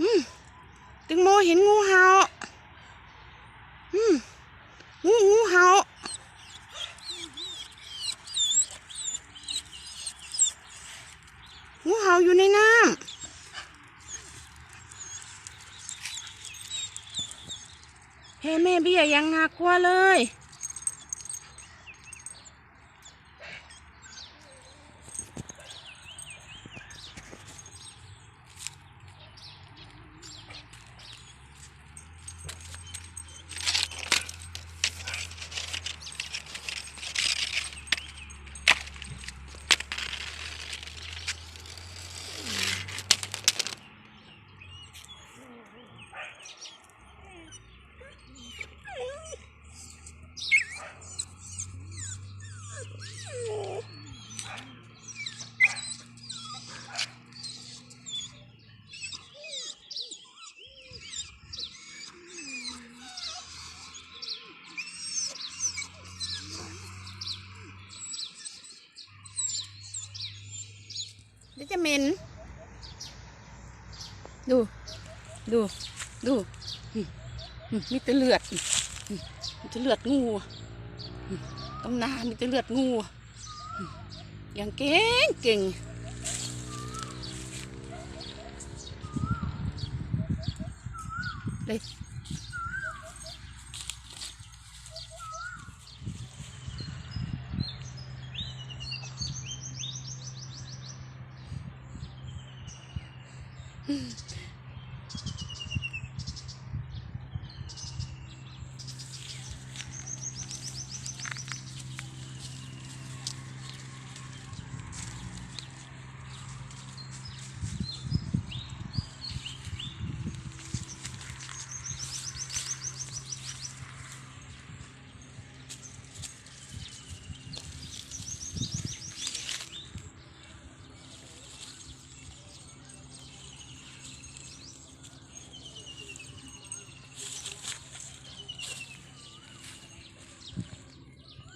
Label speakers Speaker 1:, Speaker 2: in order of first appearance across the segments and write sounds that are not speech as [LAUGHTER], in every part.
Speaker 1: อืมแตงโมเห็นงูเห่าอืมงูงูเห่างูเห่าอยู่ในน้ำเฮ้แม่เบี้ยยังน่ากลัวเลย ดี๋ยวจะเหม็น ดู ดู ดู มีแต่เลือด มีแต่เลือดงูอืมตำนามีแต่เลือดงูอืมอย่างเก่งเก่งเลย 嗯 [LAUGHS]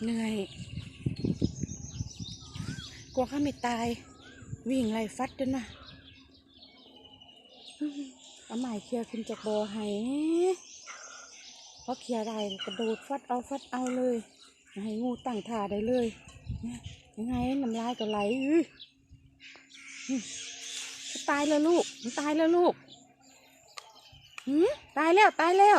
Speaker 1: เหนื่อย กลัวข้าไม่ตาย วิ่งไล่ฟัดด้วยนะเอาไม้เคลียร์ขึ้นจากบ่อให้เพราะเคลียร์ได้กระโดดฟัดเอาฟัดเอาเลยให้งูตั้งท่าได้เลยยังไงน้ำลายก็ไหลอื้อตายแล้วลูก มันตายแล้วลูกหืมตายแล้วตายแล้ว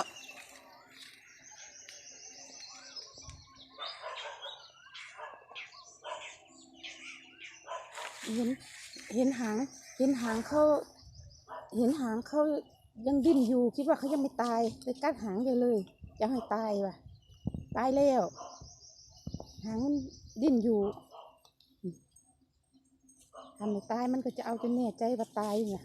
Speaker 1: เห็นเห็นหาง เห็นหางเขาเห็นหางเขายังดิ้นอยู่คิดว่าเขายังไม่ตายเลยกัดหางใหญ่เลยจะให้ตายว่ะ ตายแล้ว หางมันดิ้นอยู่ทำไม่ตายมันก็จะเอาจนแน่ใจว่าตายเนี่ย